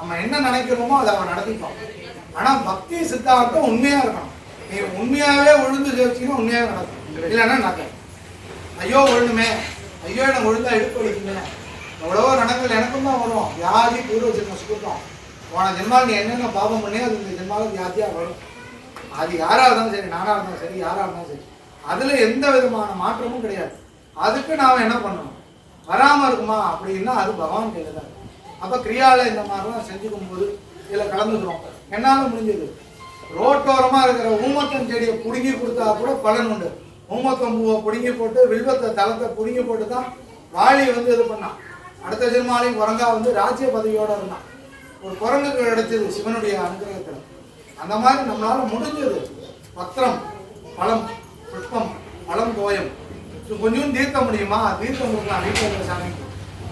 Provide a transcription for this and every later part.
நம்ம என்ன நினைக்கிறோமோ அதை அவன் நடத்திப்பான். ஆனா பக்தி சித்தாந்தம் உண்மையா இருக்கணும். நீ உண்மையாவே உழுந்து ஜெயிச்சிங்கன்னா உண்மையாக நடக்கும். இல்லைன்னா நடக்கும் ஐயோ ஒழுணுமே ஐயோ எனக்கு விழுந்தா இடுப்பு வலிக்குமே. எவ்வளவோ நடக்கல எனக்கும் தான் வரும். வியாதி பூர்வ ஜென்ம சுத்தம் போன ஜென்மால் நீ என்னென்ன பாவம் பண்ணி அது இந்த ஜென்மாவில் வியாதியாக வரும். அது யாராக இருந்தாலும் சரி நானாக இருந்தாலும் சரி யாராக இருந்தாலும் சரி. அதில் எந்த விதமான மாற்றமும் கிடையாது. அதுக்கு நாம் என்ன பண்ணணும்? வராமல் இருக்குமா? அப்படின்னா அது பகவான் கையில் தான் அப்போ கிரியாவில் இந்த மாதிரிலாம் செஞ்சுக்கும் போது இதில் கலந்துக்கிறோம். என்னால் முடிஞ்சது. ரோட்டோரமாக இருக்கிற ஊமத்தம் செடியை பிடுங்கி கொடுத்தா கூட பலன் உண்டு. ஊமத்தம் பூவை பிடுங்கி போட்டு வில்வத்தை தளத்தை பிடுங்கி போட்டு தான் வாழி வந்து இது பண்ணான். அடுத்த ஜென்மாலையும் குரங்கா வந்து ராஜ்ய பதவியோடு இருந்தான். ஒரு குரங்குக்கு கிடைச்சது சிவனுடைய அனுகிரகத்தில். அந்த மாதிரி நம்மளால் முடிஞ்சது. பத்திரம் பழம் புஷ்பம் பழம் கோயம். கொஞ்சம் தீர்த்த முடியுமா? தீர்த்தம் கொடுக்கலாம் வீட்டில் சாமிக்கு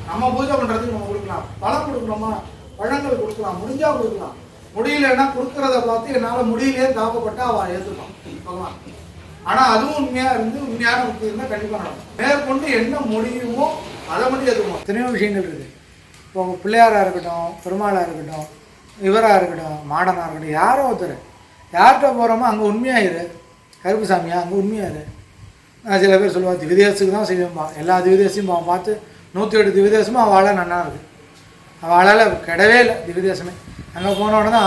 நம்ம பூஜை பண்ணுறதுக்கு நம்ம கொடுக்கலாம். பழம் கொடுக்கணுமா பழங்கள் கொடுக்கலாம். முடிஞ்சால் கொடுக்கலாம். முடியலன்னா கொடுக்குறத பார்த்து என்னால் முடியலையே தாப்பப்பட்டா அவள் ஏற்றுப்பான் பகவான். ஆனால் அதுவும் உண்மையாக இருந்து உண்மையான பக்தி இருந்தால் கண்டிப்பாக நடக்கும். மேற்கொண்டு என்ன முடியுமோ அதை மட்டும் ஏற்றுக்கணும் எத்தனையோ விஷயங்கள் இருக்குது இப்போ பிள்ளையாராக இருக்கட்டும் பெருமாளாக இருக்கட்டும் இவராக இருக்கட்டும் மாடனாக இருக்கட்டும் யாரோ ஒருத்தர். யார்கிட்ட போகிறோமோ அங்கே உண்மையாயிரு கருப்பு சாமியா அங்கே உண்மையாயிரு நான் சில பேர் சொல்லுவாள் திவிதேசத்துக்கு தான் செய்வேன்பா. எல்லா திவிதேசையும் அவன் பார்த்து நூற்றி எட்டு அவள் அவளால் நன்னா இருக்குது. அவளால் கிடவே இல்லை திவிதேசமே அங்கே போன உடனே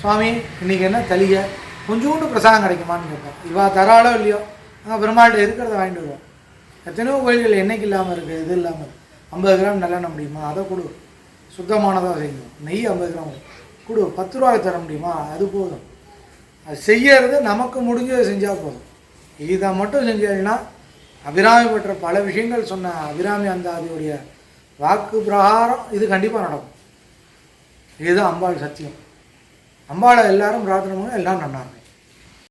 சுவாமி இன்னைக்கு என்ன தலிகை கொஞ்சோண்டு பிரசாதம் கிடைக்குமான்னு கேட்பேன் இவா தராளோ இல்லையோ? அங்கே பெருமாள்கிட்ட இருக்கிறத வாங்கிட்டு வருவோம். எத்தனையோ கோயில்கள் என்னைக்கு இல்லாமல் இருக்குது இது இல்லாமல் ஐம்பது கிராம் நல்லெண்ணெய் முடியுமா? அதை கொடு. சுத்தமானதாக செய்யணும். நெய் ஐம்பது கிராம் கொடு. பத்து ரூபாய் தர முடியுமா? அது போதும். அது செய்யறது நமக்கு முடிஞ்சதை செஞ்சால் போதும். இதை மட்டும் செஞ்சீங்கன்னா அபிராமி பற்ற பல விஷயங்கள் சொன்ன அபிராமி அந்தாதியுடைய வாக்கு பிரகாரம் இது கண்டிப்பாக நடக்கும். இதுதான் அம்பாள் சத்தியம். அம்பாளை எல்லாரும் பிரார்த்தனை பண்ணுவோம் எல்லாம் நல்லா இருக்கும்